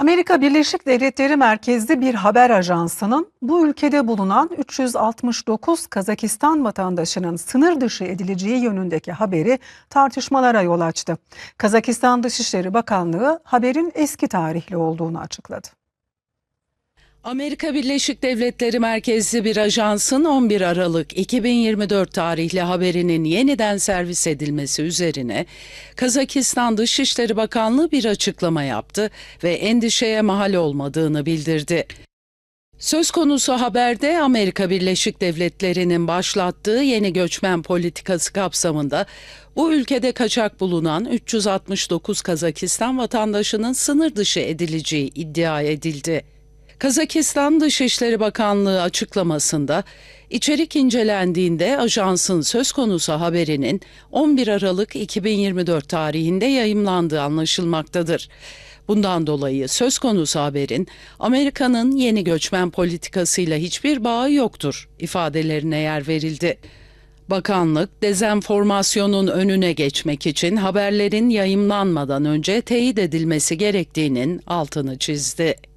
Amerika Birleşik Devletleri merkezli bir haber ajansının bu ülkede bulunan 369 Kazakistan vatandaşının sınır dışı edileceği yönündeki haberi tartışmalara yol açtı. Kazakistan Dışişleri Bakanlığı haberin eski tarihli olduğunu açıkladı. Amerika Birleşik Devletleri merkezli bir ajansın 11 Aralık 2024 tarihli haberinin yeniden servis edilmesi üzerine Kazakistan Dışişleri Bakanlığı bir açıklama yaptı ve endişeye mahal olmadığını bildirdi. Söz konusu haberde Amerika Birleşik Devletleri'nin başlattığı yeni göçmen politikası kapsamında bu ülkede kaçak bulunan 369 Kazakistan vatandaşının sınır dışı edileceği iddia edildi. Kazakistan Dışişleri Bakanlığı açıklamasında içerik incelendiğinde ajansın söz konusu haberinin 11 Aralık 2024 tarihinde yayımlandığı anlaşılmaktadır. Bundan dolayı söz konusu haberin Amerika'nın yeni göçmen politikasıyla hiçbir bağı yoktur ifadelerine yer verildi. Bakanlık dezenformasyonun önüne geçmek için haberlerin yayımlanmadan önce teyit edilmesi gerektiğinin altını çizdi.